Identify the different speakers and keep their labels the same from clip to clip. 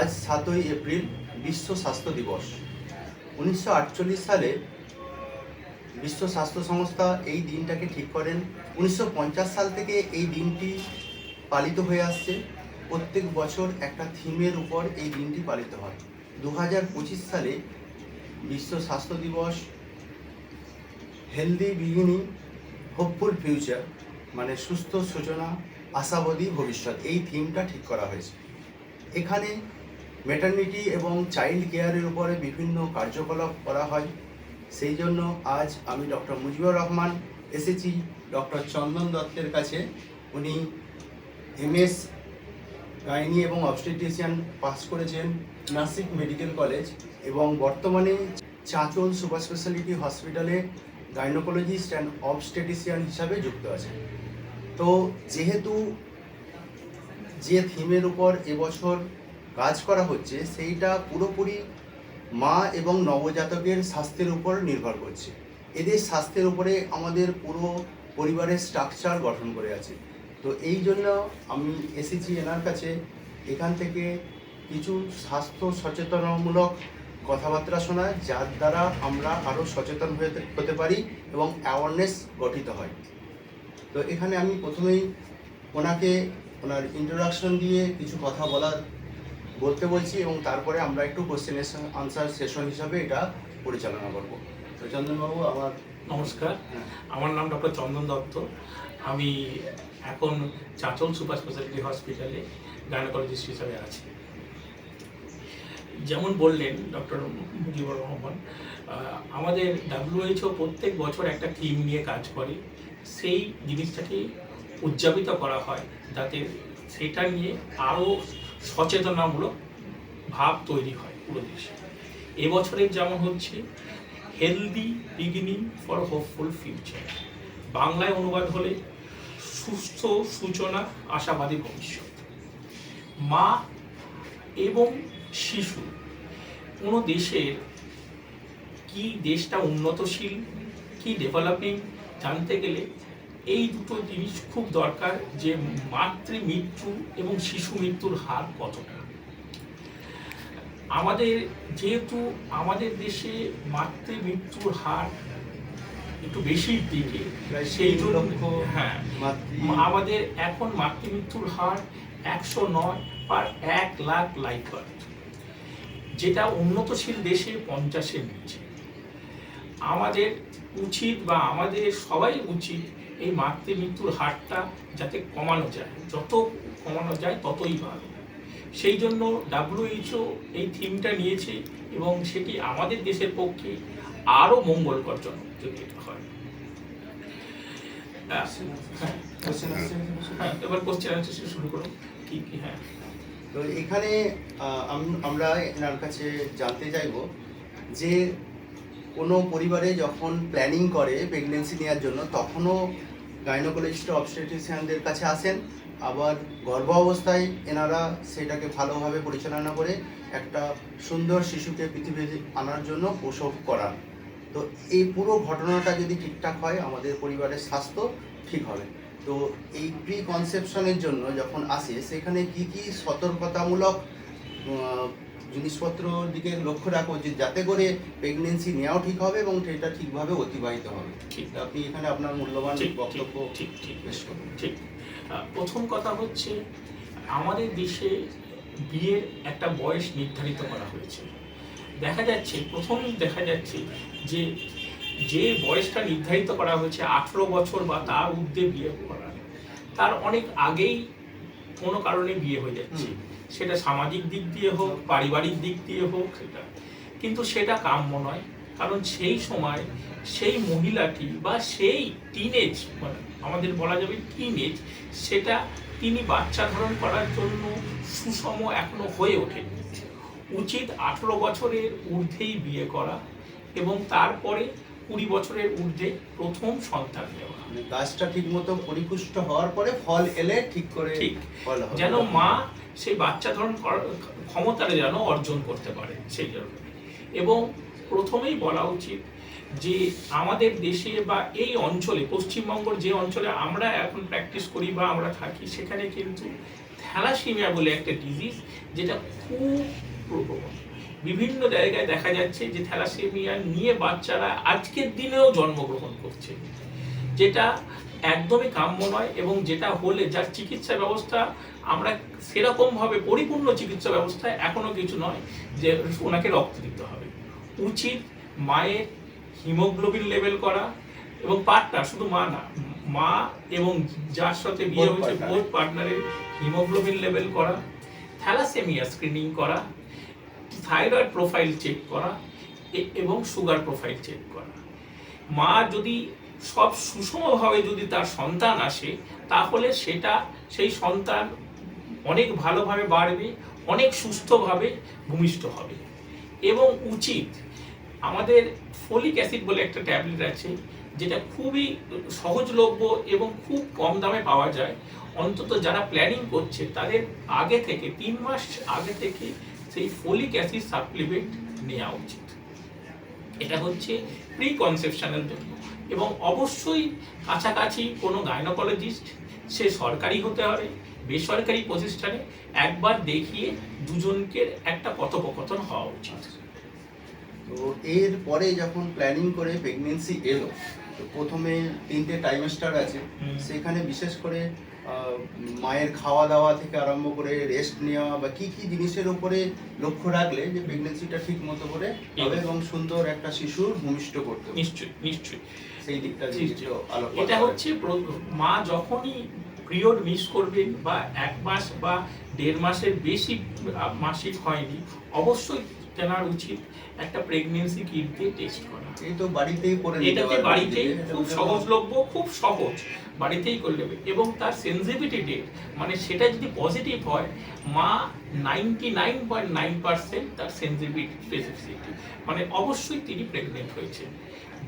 Speaker 1: আজ সাতই এপ্রিল বিশ্ব স্বাস্থ্য দিবস। উনিশশো আটচল্লিশ সালে বিশ্ব স্বাস্থ্য সংস্থা এই দিনটাকে ঠিক করেন। উনিশশো পঞ্চাশ সাল থেকে এই দিনটি পালিত হয়ে আসছে। প্রত্যেক বছর একটা থিমের উপর এই দিনটি পালিত হয়। দু হাজার পঁচিশ সালে বিশ্ব স্বাস্থ্য দিবস, হেলদি বিগিনিং, হোপফুল ফিউচার মানে সুস্থ সূচনা, আশাবাদী ভবিষ্যৎ, এই থিমটা ঠিক করা হয়েছে। এখানে মেটার্নিটি এবং চাইল্ড কেয়ারের উপরে বিভিন্ন কার্যকলাপ করা হয়। সেই জন্য আজ আমি ডক্টর মুজিবুর রহমান এসেছি ডক্টর চন্দন দত্তের কাছে। উনি এমএস গাইনি এবং অবস্টেটিশিয়ান পাস করেছেন নাসিক মেডিকেল কলেজ এবং বর্তমানে চাঁচল সুপার স্পেশালিটি হসপিটালে গাইনোকোলজিস্ট অ্যান্ড অবস্টেটিশিয়ান হিসাবে যুক্ত আছেন। তো যেহেতু যে থিমের উপর এবছর কাজ করা হচ্ছে, সেইটা পুরোপুরি মা এবং নবজাতকের স্বাস্থ্যের উপর নির্ভর করছে। এদের স্বাস্থ্যের উপরে আমাদের পুরো পরিবারের স্ট্রাকচার গঠন করে আছে। তো এই জন্য আমি এসেছি এনার কাছে, এখান থেকে কিছু স্বাস্থ্য সচেতনমূলক কথাবার্তা শোনা, যার দ্বারা আমরা আরও সচেতন হয়ে হতে পারি এবং অ্যাওয়ারনেস গঠিত হয়। তো এখানে আমি প্রথমেই ওনাকে, ওনার ইন্ট্রোডাকশন দিয়ে কিছু কথা বলার বলতে বলছি এবং তারপরে আমরা একটু কোশ্চেন আনসার সেশন হিসাবে এটা পরিচালনা করব। তো চন্দনবাবু আমার
Speaker 2: নমস্কার।
Speaker 1: হ্যাঁ,
Speaker 2: আমার নাম ডক্টর চন্দন দত্ত। আমি এখন চাঁচল সুপার স্পেশালিটি হসপিটালে গাইনোকোলজিস্ট হিসাবে আছি। যেমন বললেন ডক্টর মুজিবুর রহমান আমাদের ডাব্লিউএইচও প্রত্যেক বছর একটা থিম নিয়ে কাজ করে। সেই জিনিসটাকে উদযাপিত করা হয় যাতে সেটা নিয়ে আরও সচেতনামূলক ভাব তৈরি হয় পুরো দেশে। এবছরের যেমন হচ্ছে healthy beginning for hopeful future বাংলায় অনুবাদ হলে সুস্থ সূচনা আশাবাদী ভবিষ্যৎ। মা এবং শিশু, কোনো দেশের কি দেশটা উন্নতশীল, কি ডেভেলপিং জানতে গেলে এই দুটো জিনিস খুব দরকার যে মাতৃ মৃত্যু এবং শিশু মৃত্যুর হার কতটা। আমাদের যেহেতু আমাদের দেশে মাতৃ মৃত্যুর হার একটু বেশির দিকে সেই জন্য হ্যাঁ আমাদের এখন মাতৃমৃত্যুর হার একশো নয় পার এক লাখ লাইফ বার্থ যেটা উন্নতশীল দেশে পঞ্চাশের নিচে। আমাদের উচিত বা আমাদের সবাই উচিত এই মাতৃমৃত্যুর হারটা যাতে কমানো যায় যত কমানো যায় ততই ভালো। সেই জন্য ডাব্লিউএইচও এই থিমটা নিয়েছে এবং সেটি আমাদের দেশের পক্ষে আরও মঙ্গলকরজনক যদি এটা হয়। হ্যাঁ, হ্যাঁ এবার কোশ্চেন শুরু করুন। কি কি হ্যাঁ।
Speaker 1: তো এখানে আমরা এনার কাছে জানতে চাইব যে কোনো পরিবারে যখন প্ল্যানিং করে প্রেগনেন্সি নেওয়ার জন্য তখনও গাইনোকোলজিস্ট অবস্টেটিশিয়ানদের কাছে আসেন। আবার গর্ভ অবস্থায় এনারা সেটাকে ভালোভাবে পরিচালনা করে একটা সুন্দর শিশুকে পৃথিবীতে আনার জন্য প্রসব করান। তো এই পুরো ঘটনাটা যদি ঠিকঠাক হয়, আমাদের পরিবারের স্বাস্থ্য ঠিক হবে। তো এই প্রি কনসেপশনের জন্য যখন আসে, সেখানে কি কি সতর্কতামূলক জিনিসপত্র দিকে লক্ষ্য রাখো যে যাতে করে প্রেগনেন্সি নেওয়াও ঠিক হবে এবং সেটা ঠিকভাবে অতিবাহিত হবে।
Speaker 2: ঠিক।
Speaker 1: আপনি এখানে আপনার মূল্যবান বক্তব্য
Speaker 2: ঠিক ঠিক
Speaker 1: পেশ করুন।
Speaker 2: ঠিক। প্রথম কথা হচ্ছে আমাদের দেশে বিয়ের একটা বয়স নির্ধারিত করা হয়েছে। দেখা যাচ্ছে প্রথম দেখা যাচ্ছে যে যে বয়সটা নির্ধারিত করা হয়েছে আঠেরো বছর বা তার ঊর্ধ্বে বিয়ে করা। তার অনেক আগেই কোনো কারণে বিয়ে হয়ে যাচ্ছে। সেটা সামাজিক দিক দিয়ে হোক পারিবারিক দিক দিয়ে হোক সেটা। কিন্তু সেটা কাম্য নয়। কারণ সেই সময় সেই মহিলাটি বা সেই টিনেজ মানে আমাদের বলা যাবে টিনেজ সেটা তিনি বাচ্চা ধারণ করার জন্য সুষম এখনও হয়ে ওঠেনি। উচিত আঠেরো বছরের ঊর্ধ্বেই বিয়ে করা এবং তারপরে কুড়ি বছরের ঊর্ধ্বে প্রথম সন্তান নেওয়া।
Speaker 1: মানে গাছটা ঠিক মতো পরিপুষ্ট হওয়ার পরে ফল এলে ঠিক করে
Speaker 2: ঠিক। যেন মা সেই বাচ্চা ধারণ ক্ষমতাটা যেন অর্জন করতে পারে সেই জন্য। এবং প্রথমেই বলা উচিত যে আমাদের দেশে বা এই অঞ্চলে পশ্চিমবঙ্গের যে অঞ্চলে আমরা এখন প্র্যাকটিস করি বা আমরা থাকি সেখানে কিন্তু থ্যালাসিমিয়া বলে একটা ডিজিজ যেটা খুব প্রবল। বিভিন্ন জায়গায় দেখা যাচ্ছে যে থ্যালাসেমিয়া নিয়ে বাচ্চারা আজকের দিনেও জন্মগ্রহণ করছে যেটা একদমই কাম্য নয় এবং যেটা হলে যার চিকিৎসা ব্যবস্থা আমরা সেরকমভাবে পরিপূর্ণ চিকিৎসা ব্যবস্থা এখনও কিছু নয় যে ওনাকে রক্ত দিতে হবে উচিত মায়ের হিমোগ্লোবিন লেভেল করা এবং পার্টনার শুধু মা না মা এবং যার সাথে বিয়ে হয়েছে. বোধ পার্টনারের হিমোগ্লোবিন লেভেল করা থ্যালাসেমিয়া স্ক্রিনিং করা থাইরয়েড প্রোফাইল চেক করা এবং সুগার প্রোফাইল চেক করা। মা যদি সব সুষমভাবে যদি তার সন্তান আসে, তাহলে সেটা সেই সন্তান অনেক ভালোভাবে বাড়বে, অনেক সুস্থভাবে ভূমিষ্ঠ হবে। এবং উচিত আমাদের ফলিক অ্যাসিড বলে একটা ট্যাবলেট আছে, যেটা খুবই সহজলভ্য এবং খুব কম দামে পাওয়া যায়। অন্তত যারা প্ল্যানিং করছে, তাদের আগে থেকে, তিন মাস আগে থেকে সেই ফলিক অ্যাসিড সাপ্লিমেন্ট নেওয়া উচিত। এটা হচ্ছে প্রি কনসেপশনের জন্য এবং অবশ্যই কাছাকাছি কোনো গাইনোকোলজিস্ট সে সরকারি হতে হবে বেসরকারি প্রতিষ্ঠানে একবার দেখিয়ে দুজনকে একটা কথোপকথন হওয়া উচিত।
Speaker 1: তো এর পরে যখন প্ল্যানিং করে প্রেগনেন্সি এলো তো প্রথমে তিনটে টাইমেস্টার আছে সেখানে বিশেষ করে মায়ের খাওয়া দাওয়া থেকে আরম্ভ করে রেস্ট নেওয়া বা কি কি জিনিসের উপরে লক্ষ্য রাখলে যে প্রেগনেন্সিটা ঠিক মতো করে হবে এবং সুন্দর একটা শিশুর ভূমিষ্ঠ করতে।
Speaker 2: নিশ্চয়ই নিশ্চয়ই।
Speaker 1: সেই দিকটা
Speaker 2: এটা হচ্ছে মা যখনই পিরিয়ড মিস করবেন বা এক মাস বা দেড় মাসের বেশি মাসিক হয়নি অবশ্যই তেনার উচিত একটা প্রেগনেন্সি কিট দিয়ে টেস্ট করা।
Speaker 1: এই তো বাড়িতেই করে
Speaker 2: এটাতে বাড়িতেই খুব সহজলভ্য খুব সহজ। বাড়িতেই করে নেবে এবং তার সেন্সিটিভিটি ডেট মানে সেটা যদি পজিটিভ হয় মা ninety nine point nine percent তার সেন্সিটিভিটি স্পেসিফিসিটি মানে অবশ্যই তিনি প্রেগনেন্ট হয়েছে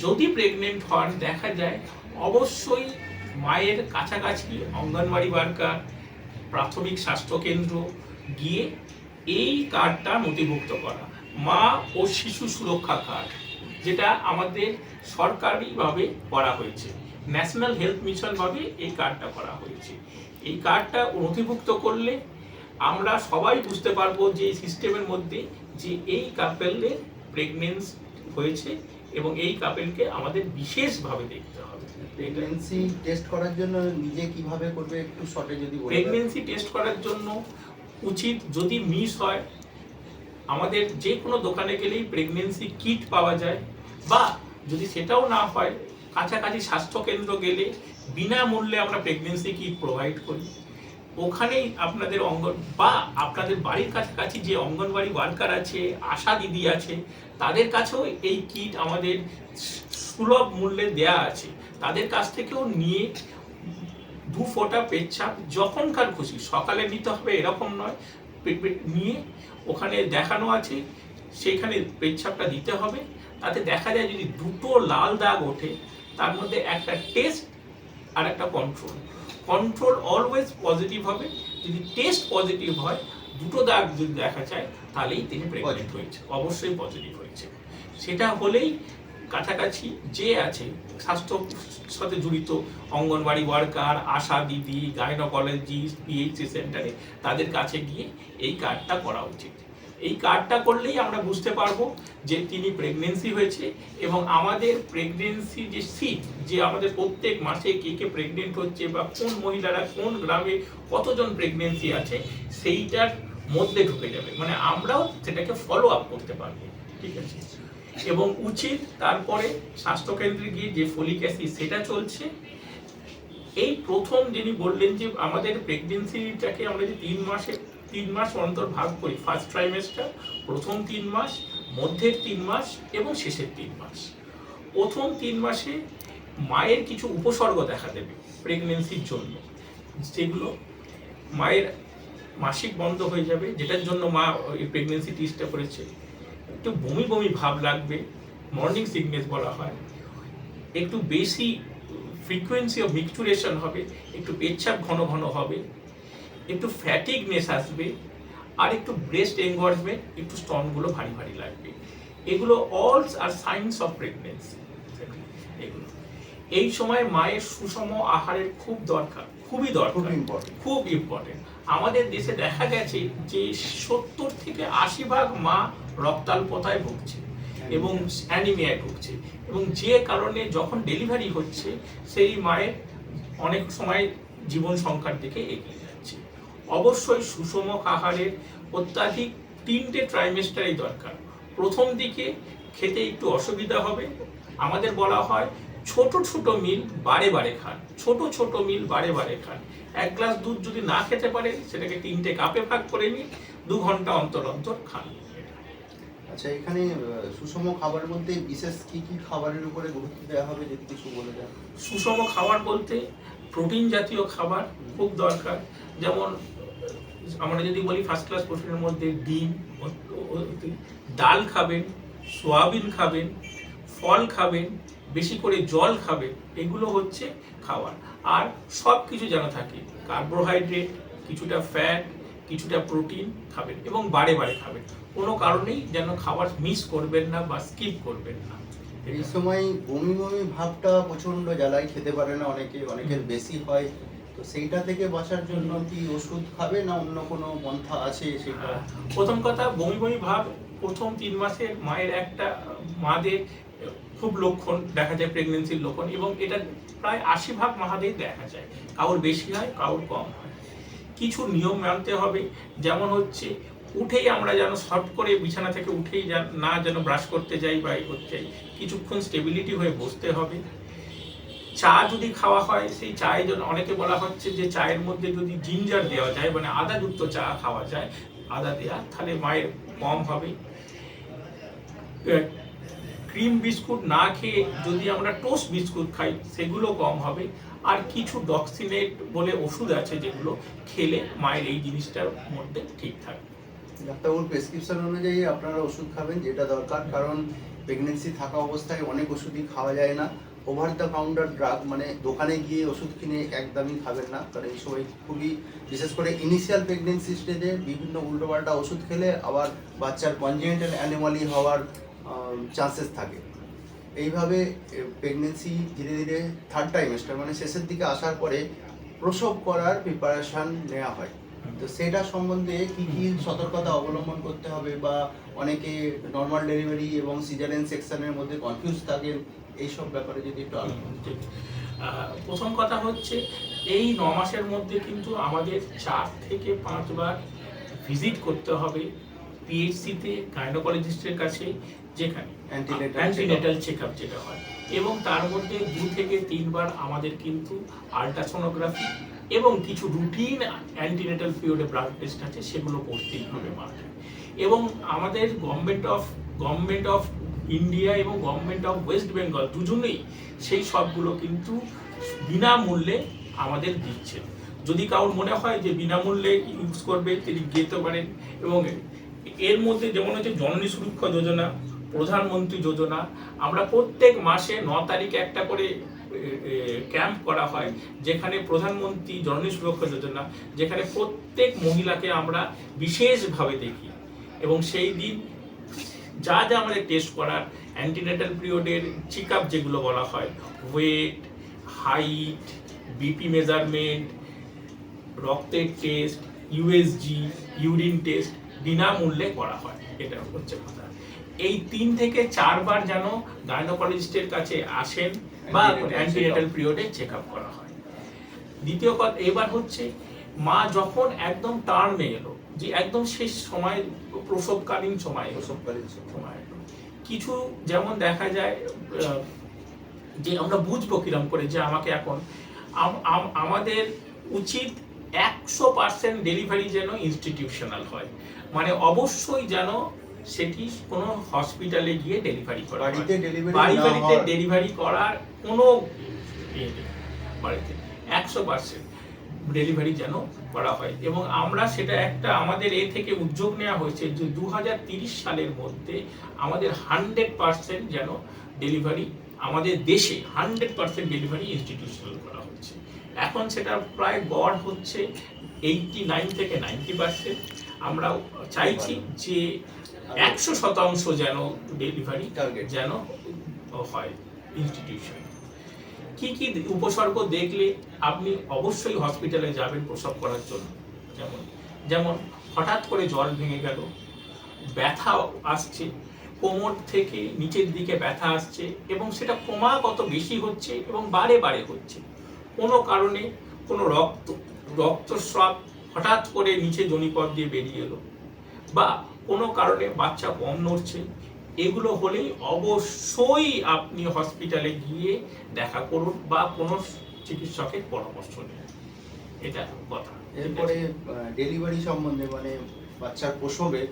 Speaker 2: যদি প্রেগনেন্ট হন দেখা যায় অবশ্যই মায়ের কাছাকাছি অঙ্গনওয়াড়ি ওয়ার্কার প্রাথমিক স্বাস্থ্যকেন্দ্র গিয়ে এই কার্ডটা নথিভুক্ত করা। মা ও শিশু সুরক্ষা কার্ড যেটা আমাদের সরকারিভাবে করা হয়েছে। ন্যাশনাল হেলথ মিশন ভাবে এই কার্ডটা করা হয়েছে। এই কার্ডটা নথিভুক্ত করলে আমরা সবাই বুঝতে পারব যে এই সিস্টেমের মধ্যে যে এই কাপেলের প্রেগনেন্স হয়েছে এবং এই কাপেলকে আমাদের বিশেষভাবে দেখতে হবে।
Speaker 1: প্রেগনেন্সি টেস্ট করার জন্য নিজে কীভাবে করবে একটু শর্টে যদি
Speaker 2: প্রেগনেন্সি টেস্ট করার জন্য উচিত যদি মিস হয় আমাদের যে কোনো দোকানে গেলেই প্রেগনেন্সি কিট পাওয়া যায় বা যদি সেটাও না হয়, কাছাকাছি স্বাস্থ্যকেন্দ্র গেলে বিনামূল্যে আমরা প্রেগনেন্সি কিট প্রোভাইড করি। ওখানেই আপনাদের অঙ্গন, বা আপনাদের বাড়ির কাছাকাছি যে অঙ্গনবাড়ি ওয়ার্কার আছে, আশা দিদি আছে, তাদের কাছেও এই কিট আমাদের সুলভ মূল্যে দেয়া আছে। তাদের কাছ থেকেও নিয়ে দু ফোঁটা পেচ্ছাপ যখনকার খুশি, সকালে নিতে হবে এরকম নয় নিয়ে ওখানে দেখানো আছে সেইখানে পেচ্ছাপটা দিতে হবে। তাতে দেখা যায় যদি দুটো লাল দাগ ওঠে তার মধ্যে একটা টেস্ট আর একটা কন্ট্রোল কন্ট্রোল অলওয়েজ পজিটিভ হবে। যদি টেস্ট পজিটিভ হয় দুটো দাগ যদি দেখা যায় তাহলেই তিনি প্রেগনেন্ট হয়েছে। অবশ্যই পজিটিভ হয়েছে। সেটা হলেই কাছাকাছি যে আছে, স্বাস্থ্য সাথে জড়িত অঙ্গনবাড়ি ওয়ার্কার, আশা দিদি গাইনোকোলজিস্ট পিএইচসি সেন্টারে, তাদের কাছে গিয়ে এই কার্ডটা করা উচিত। এই কার্ডটা করলেই আমরা বুঝতে পারব যে তিনি প্রেগনেন্সি হয়েছে এবং আমাদের প্রেগনেন্সি যে সিট যে আমাদের প্রত্যেক মাসে কে কে প্রেগনেন্ট হচ্ছে বা কোন মহিলারা কোন গ্রামে কতজন প্রেগনেন্সি আছে, সেইটার মধ্যে ঢুকে যাবে। মানে আমরাও সেটাকে ফলো আপ করতে পারব। ঠিক আছে? এবং উচিত তারপরে স্বাস্থ্যকেন্দ্রে গিয়ে যে ফলিক অ্যাসিড সেটা চলছে। এই প্রথম যিনি বললেন যে আমাদের প্রেগনেন্সিটাকে আমরা যে তিন মাসে, তিন মাস অন্তর ভাগ করি, ফার্স্ট ট্রাইমেস্টার প্রথম তিন মাস, মধ্যের তিন মাস এবং শেষের তিন মাস। প্রথম তিন মাসে মায়ের কিছু উপসর্গ দেখা দেবে প্রেগনেন্সির জন্য। যেগুলো মায়ের মাসিক বন্ধ হয়ে যাবে, যেটার জন্য মা প্রেগনেন্সি টেস্টটা করেছে। একটু বমি বমি ভাব লাগবে মর্নিং সিকনেস বলা হয়। একটু বেশি ফ্রিকোয়েন্সি অফ মিক্সচুরেশন হবে একটু পেচ্ছাপ ঘন ঘন হবে একটু ফ্যাটিকনেস আসবে আর একটু ব্রেস্ট এনগর্জমেন্ট একটু স্টনগুলো ভারী ভারী লাগবে। এগুলো অলস আর সাইন্স অফ প্রেগনেন্সি এগুলো। এই সময় মায়ের সুষম আহারের খুব দরকার খুবই দরকার।
Speaker 1: ইম্পর্টেন্ট
Speaker 2: খুব ইম্পর্টেন্ট আমাদের দেশে দেখা গেছে যে সত্তর থেকে আশি ভাগ মা রক্তাল্পতায় ভুগছে এবং অ্যানিমিয়ায় ভুগছে এবং যে কারণে যখন ডেলিভারি হচ্ছে, সেই মায়ের অনেক সময় জীবন সংখ্যার দিকে এগিয়ে যাচ্ছে। অবশ্যই সুষম আহারের অত্যাধিক তিনটে ট্রাইমেস্টারই দরকার। প্রথম দিকে খেতে একটু অসুবিধা হবে। আমাদের বলা হয় ছোট ছোট মিল বারে বারে খান। ছোট ছোট মিল বারে বারে খান। এক গ্লাস দুধ যদি না খেতে পারে, সেটাকে তিনটে কাপে ভাগ করে নিন দু ঘণ্টা অন্তর অন্তর খান।
Speaker 1: আচ্ছা এখানে সুষম খাবারের মধ্যে বিশেষ কি কি খাবারের উপরে গুরুত্ব দেওয়া হবে যদি কিছু বলে দেন?
Speaker 2: সুষম খাবার বলতে প্রোটিন জাতীয় খাবার খুব দরকার। যেমন, আমরা যদি বলি ফার্স্ট ক্লাস প্রোটিনের মধ্যে ডিম ডাল খাবেন, সোয়াবিন খাবেন, ফল খাবেন, বেশি করে জল খাবেন, এগুলো হচ্ছে খাবার। আর সব কিছু যেন থাকে কার্বোহাইড্রেট কিছুটা ফ্যাট কিছুটা প্রোটিন খাবেন এবং বারে বারে খাবেন। কোনো কারণেই যেন খাবার মিস করবেন না বা স্কিপ করবেন না।
Speaker 1: এই সময় বমি বমি ভাবটা প্রচণ্ড জ্বালায় খেতে পারে না অনেকে অনেকের বেশি হয়। তো সেইটা থেকে বাঁচার জন্য কি ওষুধ খাবে না অন্য কোনো পন্থা আছে সেটা?
Speaker 2: প্রথম কথা বমি বমি ভাব প্রথম তিন মাসে মায়ের একটা মাদের খুব লক্ষণ দেখা যায় প্রেগনেন্সির লক্ষণ এবং এটা প্রায় আশি ভাগ মাহাদের দেখা যায়। কারোর বেশি হয় কারোর কম হয়। কিছু নিয়ম মানতে হবে যেমন হচ্ছে উঠেই আমরা যেন সফট করে বিছানা থেকে উঠেই না যেন ব্রাশ করতে যাই বা এই করতে যাই। কিছুক্ষণ স্টেবিলিটি হয়ে বসতে হবে। চা যদি খাওয়া হয়, সেই চায়ে জন্য অনেকে বলা হচ্ছে যে চায়ের মধ্যে যদি জিঞ্জার দেওয়া যায় মানে আদাযুক্ত চা খাওয়া যায়, আদা দেওয়া তাহলে মায়ের কম হবে। ক্রিম বিস্কুট না খেয়ে যদি আমরা টোস্ট বিস্কুট খাই, সেগুলো কম হবে। আর কিছু ডক্সিনেট বলে ওষুধ আছে যেগুলো খেলে মায়ের এই জিনিসটার মধ্যে ঠিক থাকবে।
Speaker 1: ডাক্তারবাবুর প্রেসক্রিপশন অনুযায়ী আপনারা ওষুধ খাবেন, যেটা দরকার। কারণ প্রেগনেন্সি থাকা অবস্থায় অনেক ওষুধই খাওয়া যায় না। ওভার দ্য কাউন্টার ড্রাগ মানে দোকানে গিয়ে ওষুধ কিনে একদমই খাবেন না। কারণ এই সময় খুবই, বিশেষ করে ইনিশিয়াল প্রেগনেন্সি স্টেজে বিভিন্ন উল্টোপাল্টা ওষুধ খেলে আবার বাচ্চার কনজেন্টাল অ্যানিমালি হওয়ার চান্সেস থাকে। এইভাবে প্রেগনেন্সি ধীরে ধীরে থার্ড টাইমেস্টার মানে শেষের দিকে আসার পরে প্রসব করার প্রিপারেশন নেওয়া হয়। তো সেটা সম্বন্ধে কি কি সতর্কতা অবলম্বন করতে হবে বা অনেকে নর্মাল ডেলিভারি এবং সিজারেন সেকশনের মধ্যে কনফিউজ থাকেন এইসব ব্যাপারে যদি একটু আলোচনা।
Speaker 2: প্রথম কথা হচ্ছে এই ন মাসের মধ্যে কিন্তু আমাদের চার থেকে পাঁচবার ভিজিট করতে হবে পিএইচসিতে গাইনোকোলজিস্টের কাছে যেখানে অ্যান্টিনেটাল চেক আপ যেটা হয় এবং তার মধ্যে দু থেকে তিনবার আমাদের কিন্তু আলট্রাসোনোগ্রাফি এবং কিছু রুটিন অ্যান্টিনেটাল পিরিয়ডে ব্লাড টেস্ট আছে সেগুলো করতেই হবে মাকে এবং আমাদের government of government of India এবং গভর্নমেন্ট অফ ওয়েস্ট বেঙ্গল দুজনেই সেই সবগুলো কিন্তু বিনামূল্যে আমাদের দিচ্ছে। যদি কারোর মনে হয় যে বিনামূল্যে ইউজ করবে তিনি যেতে পারেন এবং এর মধ্যে যেমন হচ্ছে জননী সুরক্ষা যোজনা প্রধানমন্ত্রী যোজনা আমরা প্রত্যেক মাসে ন তারিখে একটা করে ক্যাম্প করা হয়, যেখানে প্রধানমন্ত্রী জননী সুরক্ষা যোজনা, যেখানে প্রত্যেক মহিলাকে আমরা বিশেষভাবে দেখি। এবং সেই দিন যা যা আমাদের টেস্ট করার অ্যান্টিনেটাল পিরিয়ডের চেক আপ যেগুলো বলা হয় ওয়েট হাইট বিপি মেজারমেন্ট রক্তের টেস্ট ইউএসজি ইউরিন টেস্ট বিনামূল্যে করা হয়, এটা হচ্ছে কথা। এই তিন থেকে চারবার যেন গাইনোকোলজিস্টের কাছে আসেন বা অ্যান্টিনেটাল পিরিয়ডে চেক আপ করা হয়। দ্বিতীয় কথা এবার হচ্ছে মা যখন একদম টার্মে এলো যে একদম শেষ সময় প্রসবকালীন সময়
Speaker 1: প্রসবকালীন সময়।
Speaker 2: কিছু যেমন দেখা যায় যে আমরা বুঝব কিরম করে যে আমাকে এখন আম- আম- আমাদের উচিত একশো পার্সেন্ট ডেলিভারি যেন ইনস্টিটিউশনাল হয়। মানে অবশ্যই যেন সেটি কোনো হসপিটালে গিয়ে ডেলিভারি করা
Speaker 1: বাড়িতে ডেলিভারি
Speaker 2: বাড়ি বাড়িতে ডেলিভারি করার কোনো বাড়িতে। একশো পার্সেন্ট ডেলিভারি যেন করা হয়। এবং আমরা সেটা একটা আমাদের এ থেকে উদ্যোগ নেওয়া হয়েছে যে দু সালের মধ্যে আমাদের হান্ড্রেড পার্সেন্ট যেন ডেলিভারি আমাদের দেশে হান্ড্রেড পার্সেন্ট ডেলিভারি ইনস্টিটিউশনাল করা হচ্ছে। এখন সেটা প্রায় গড় হচ্ছে এইটটি নাইন থেকে নাইনটি পার্সেন্ট আমরা চাইছি যে একশো শতাংশ যেন ডেলিভারি
Speaker 1: Target।
Speaker 2: যেন হয় ইনস্টিটিউশন কি কি উপসর্গ দেখলে আপনি অবশ্যই হসপিটালে যাবেন প্রসব করার জন্য? যেমন যেমন হঠাৎ করে জল ভেঙে গেল ব্যথা আসছে কোমর থেকে নিচের দিকে ব্যথা আসছে এবং সেটা ক্রমাগত বেশি হচ্ছে এবং বারে বারে হচ্ছে। কোনো কারণে কোনো রক্ত রক্তস্রাব হঠাৎ করে নিচে জনিপথ দিয়ে বেরিয়ে এলো বা কোনো কারণে বাচ্চা কম নড়ছে এগুলো হলেই অবশ্যই আপনি হসপিটালে গিয়ে দেখা করুন বা কোনো চিকিৎসকের পরামর্শ নিন। এটা কথা।
Speaker 1: এরপরে ডেলিভারি সম্বন্ধে মানে বাচ্চার প্রসবে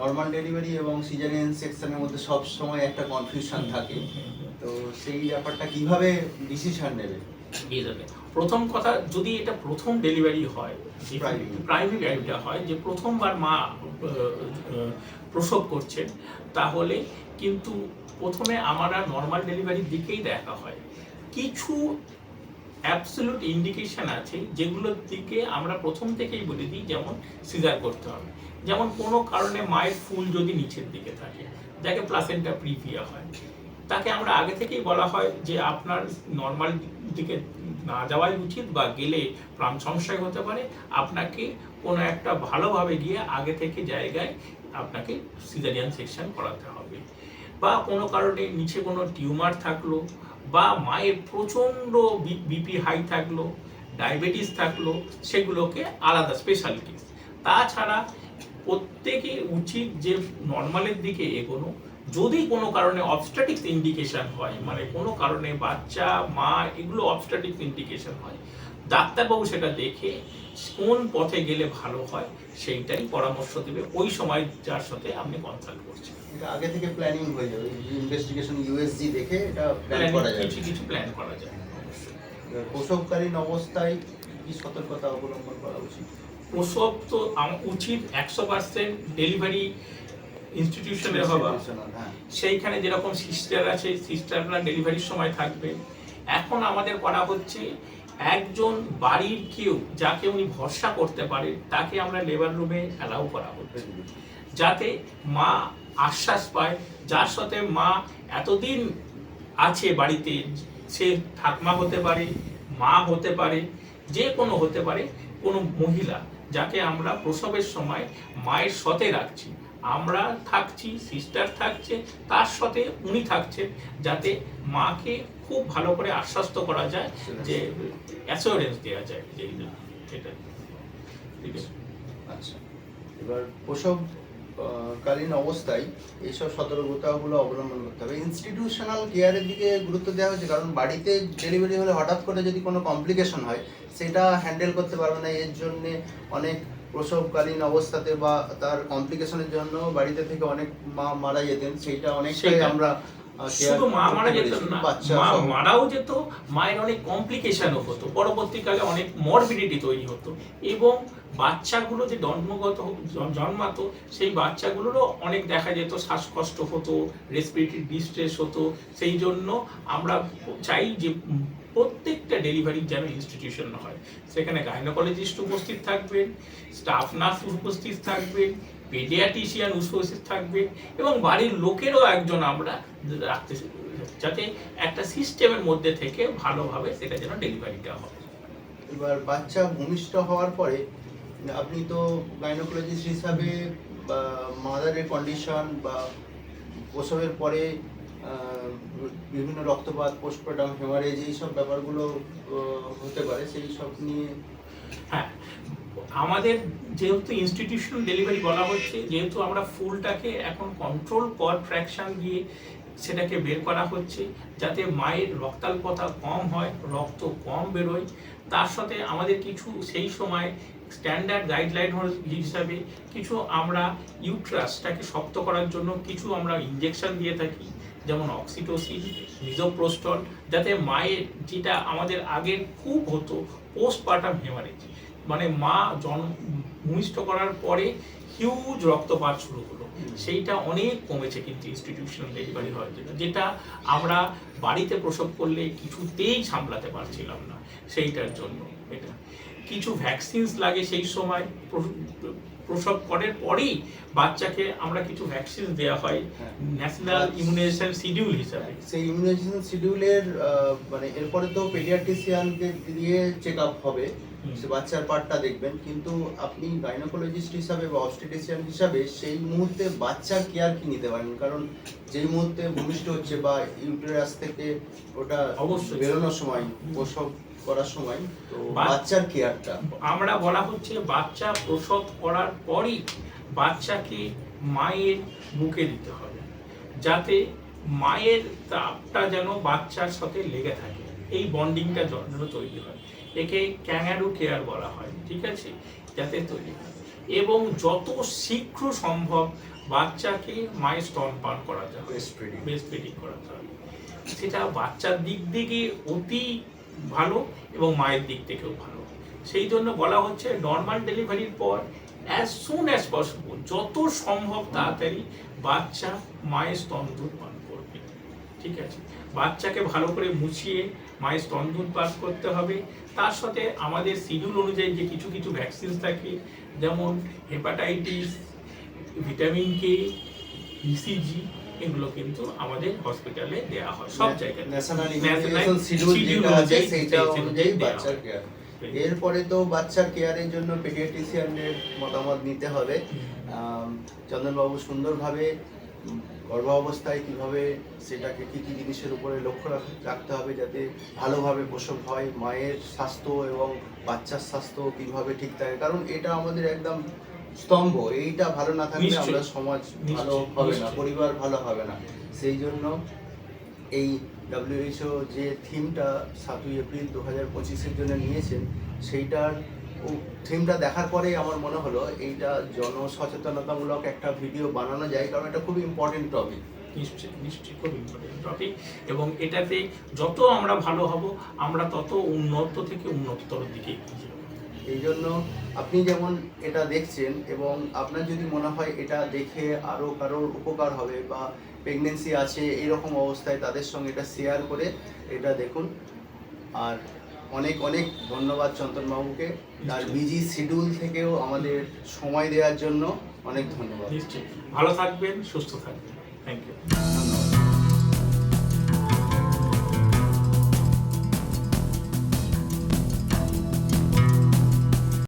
Speaker 1: নর্মাল ডেলিভারি এবং সিজারিয়ান সেকশনের মধ্যে সব সময় একটা কনফিউশন থাকে। তো সেই ব্যাপারটা কীভাবে ডিসিশন নেবে?
Speaker 2: পেয়ে যাবে। প্রথম কথা যদি এটা প্রথম ডেলিভারি হয়. প্রাইমারি ডেলিভারিটা হয় যে প্রথমবার মা প্রসব করছেন তাহলে কিন্তু প্রথমে আমরা নর্মাল ডেলিভারির দিকেই দেখা হয়। কিছু অ্যাবসলিউট ইন্ডিকেশন আছে যেগুলোর দিকে আমরা প্রথম থেকেই বলে দিই যেমন সিজার করতে হবে। যেমন কোনো কারণে মায়ের ফুল যদি নিচের দিকে থাকে যাকে প্লাসেন্টা প্রিভিয়া হয়। তাকে আমরা আগে থেকেই বলা হয় যে আপনার নর্মাল দিকে না যাওয়াই উচিত বা গেলে প্রাণ সংশয় হতে পারে। আপনাকে কোনো একটা ভালোভাবে গিয়ে আগে থেকে জায়গায় আপনাকে সিজারিয়ান সেকশন করাতে হবে। বা কোনো কারণে নিচে কোনো টিউমার থাকল বা মায়ের প্রচণ্ড বিপি হাই থাকল ডায়াবেটিস থাকল, সেগুলোকে আলাদা স্পেশাল কেস তাছাড়া প্রত্যেকের উচিত যে নর্মালের দিকে এগোনো যদি কোনো কারণে অবস্ট্যাটিক্স ইন্ডিকেশন হয় মানে কোনো কারণে বাচ্চা মা এগুলো অবস্ট্যাটিক্স ইন্ডিকেশন হয় ডাক্তারবাবু সেটা দেখে কোন পথে গেলে ভালো হয় সেইটাই পরামর্শ দেবে। ওই সময় যার সাথে আপনি কনসাল্ট করছেন।
Speaker 1: এটা আগে থেকে প্ল্যানিং হয়ে যাবে। ইনভেস্টিগেশন ইউএসজি দেখে এটা প্ল্যান করা যাবে।
Speaker 2: কিছু কিছু প্ল্যান করা যায়
Speaker 1: প্রসবকালীন অবস্থায় কি সতর্কতা অবলম্বন করা উচিত?
Speaker 2: প্রসব তো উচিত একশো পার্সেন্ট ডেলিভারি ইনস্টিটিউশনে হওয়া সেইখানে যেরকম সিস্টার আছে সিস্টাররা ডেলিভারির সময় থাকবে। এখন আমাদের করা হচ্ছে একজন বাড়ির কেউ যাকে উনি ভরসা করতে পারে তাকে আমরা লেবার রুমে অ্যালাউ করা হচ্ছে। যাতে মা আশ্বাস পায় যার সাথে মা এতদিন আছে বাড়িতে সে ঠাকমা হতে পারে মা হতে পারে যে কোনো হতে পারে কোনো মহিলা যাকে আমরা প্রসবের সময় মায়ের সাথে রাখছি। আমরা থাকছি সিস্টার থাকছে তার সাথে উনি থাকছেন যাতে মাকে খুব ভালো করে আশ্বস্ত করা যায় যে অ্যাসিওরেন্স দেওয়া যায়। যে না, এটা ঠিক আছে?
Speaker 1: আচ্ছা। এবার প্রসব কালীন অবস্থায় এইসব সতর্কতাগুলো অবলম্বন করতে হবে। ইনস্টিটিউশনাল কেয়ারের দিকে গুরুত্ব দেওয়া হচ্ছে কারণ বাড়িতে ডেলিভারি হলে হঠাৎ করে যদি কোনো কমপ্লিকেশন হয় সেটা হ্যান্ডেল করতে পারবে না। এর জন্যে অনেক প্রসবকালীন অবস্থাতে বা তার কমপ্লিকেশনের জন্য বাড়িতে থেকে অনেক মা মারা যেতেন সেইটা অনেকটাই আমরা
Speaker 2: শুধু মা মারা যেত না মা মারাও যেত মায়ের অনেক কমপ্লিকেশনও হতো। পরবর্তীকালে অনেক মরবিডিটি তৈরি হতো। এবং বাচ্চাগুলো যে জন্মগত জন্মাতো সেই বাচ্চাগুলোরও অনেক দেখা যেত শ্বাসকষ্ট হতো রেসপিরেটরি ডিস্ট্রেস হতো। সেই জন্য আমরা চাই যে প্রত্যেকটা ডেলিভারি যেন ইনস্টিটিউশন হয়। সেখানে গাইনোকোলজিস্ট উপস্থিত থাকবেন স্টাফ নার্স উপস্থিত থাকবেন পেডিয়াটিশিয়ান উপস্থিত থাকবেন এবং বাড়ির লোকেরও একজন আমরা রাখতে যাতে একটা সিস্টেমের মধ্যে থেকে ভালোভাবে সেটা যেন ডেলিভারিটা হয়।
Speaker 1: এবার বাচ্চা ভূমিষ্ঠ হওয়ার পরে, আপনি তো গাইনোকোলজিস্ট হিসাবে মাদারের কন্ডিশন বা প্রসবের পরে বিভিন্ন রক্তপাত পোস্টপার্টাম হেমারেজ এইসব ব্যাপারগুলো হতে পারে, সেই সব নিয়ে।
Speaker 2: হ্যাঁ আমাদের যেহেতু ইনস্টিটিউশনাল ডেলিভারি বলা হচ্ছে, যেহেতু আমরা ফুলটাকে এখন কন্ট্রোল কর ফ্র্যাকশন দিয়ে সেটাকে বের করা হচ্ছে, যাতে মায়ের রক্তাল্পতা কম হয়, রক্ত কম বেরোয়, তার সাথে আমাদের কিছু সেই সময় স্ট্যান্ডার্ড গাইডলাইন হিসাবে কিছু আমরা ইউট্রাসটাকে শক্ত করার জন্য কিছু আমরা ইঞ্জেকশন দিয়ে থাকি যেমন অক্সিটোসিন মিজোপ্রোস্টল যাতে মায়ের যেটা আমাদের আগের খুব হতো পোস্টপার্টাম হেমারেজ মানে মা জন্ম ভূমিষ্ঠ করার পরে হিউজ রক্তপাত শুরু হলো। সেইটা অনেক কমেছে কিন্তু ইনস্টিটিউশনাল ডেলিভারি হওয়ার জন্য, যেটা আমরা বাড়িতে প্রসব করলে কিছুতেই সামলাতে পারছিলাম না, সেইটার জন্য এটা। কিছু ভ্যাকসিনস লাগে সেই সময় প্রসব করার পরেই বাচ্চাকে আমরা কিছু ভ্যাকসিন দেওয়া হয়। ন্যাশনাল ইমিউনাইজেশন শিডিউল হিসাবে
Speaker 1: সেই ইমিউনাইজেশন শিডিউলের মানে এরপরে তো পেডিয়াট্রিশিয়ানকে দিয়ে চেক আপ হবে সে বাচ্চার পার্টটা দেখবেন কিন্তু আপনি গাইনোকোলজিস্ট হিসাবে বা অবস্টেটিশিয়ান হিসাবে সেই মুহূর্তে বাচ্চার কেয়ার কি নিতে পারেন কারণ যেই মুহূর্তে ভূমিষ্ঠ হচ্ছে বা ইউটেরাস থেকে ওটা
Speaker 2: অবশ্যই।
Speaker 1: বেরোনোর সময় প্রসব করার সময় তো বাচ্চার কেয়ারটা?
Speaker 2: আমরা বলা হচ্ছে বাচ্চা প্রসব করার পরই বাচ্চাকে মায়ের বুকে দিতে হবে যাতে মায়ের তাপটা যেন বাচ্চার সাথে লেগে থাকে। এই বন্ডিংটা যেন তৈরি হয়। একে ক্যাঙ্গারু কেয়ার বলা হয় ঠিক আছে? যাতে তৈরি হয়। এবং যত শীঘ্র সম্ভব বাচ্চাকে মায়ের স্তন পান করাতে হবে।
Speaker 1: ব্রেস্ট ফিডিং
Speaker 2: করাতে হবে। সেটা বাচ্চার দিক থেকে অতি ভালো এবং মায়ের দিক থেকেও ভালো। সেই জন্য বলা হচ্ছে নর্মাল ডেলিভারির পর অ্যাজ সুন অ্যাজ পসিবল যত সম্ভব তাড়াতাড়ি বাচ্চা মায়ের স্তন পান করবে। ঠিক আছে? বাচ্চাকে ভালো করে মুছিয়ে মায়ের স্তন দুধ পান করতে হবে। তার সাথে আমাদের শিডিউল অনুযায়ী যে কিছু কিছু ভ্যাকসিন থাকে, যেমন হেপাটাইটিস ভিটামিন কে ইসিজি এগুলো কিন্তু আমাদের হসপিটালে দেওয়া হয় সব জায়গায়।
Speaker 1: ন্যাশনাল ইমিউনাইজেশন শিডিউল যেটা আছে
Speaker 2: অনুযায়ী
Speaker 1: অনুযায়ী বাচ্চার কেয়ার এরপরে তো বাচ্চা কেয়ারের জন্য পেডিয়াট্রিশিয়ানের মতামত নিতে হবে। চন্দনবাবু সুন্দরভাবে গর্ভাবস্থায় কীভাবে সেটাকে কি কি জিনিসের উপরে লক্ষ্য রাখতে হবে যাতে ভালোভাবে প্রসব হয় মায়ের স্বাস্থ্য এবং বাচ্চার স্বাস্থ্য কীভাবে ঠিক থাকে। কারণ এটা আমাদের একদম স্তম্ভ এইটা ভালো না থাকলে আমরা সমাজ ভালো হবে না পরিবার ভালো হবে না। সেই জন্য এই ডাব্লিউএইচও যে থিমটা সাতই এপ্রিল দু হাজার পঁচিশের জন্য নিয়েছেন সেইটার থিমটা দেখার পরেই আমার মনে হলো এইটা জনসচেতনতামূলক একটা ভিডিও বানানো যায় কারণ এটা খুব ইম্পর্টেন্ট টপিক
Speaker 2: নিশ্চয়ই নিশ্চয়ই খুব ইম্পর্টেন্ট টপিক এবং এটাতে যত আমরা ভালো হব আমরা তত উন্নত থেকে উন্নততর দিকে এগিয়ে যাব।
Speaker 1: এই জন্য আপনি যেমন এটা দেখছেন এবং আপনার যদি মনে হয় এটা দেখে আরও কারোর উপকার হবে বা প্রেগনেন্সি আছে এরকম অবস্থায় তাদের সঙ্গে এটা শেয়ার করে এটা দেখুন। আর অনেক অনেক ধন্যবাদ চন্দনবাবুকে। তার বিজি শিডিউল থেকেও আমাদের সময় দেওয়ার জন্য অনেক ধন্যবাদ।
Speaker 2: নিশ্চয়ই। ভালো থাকবেন সুস্থ থাকবেন। Thank you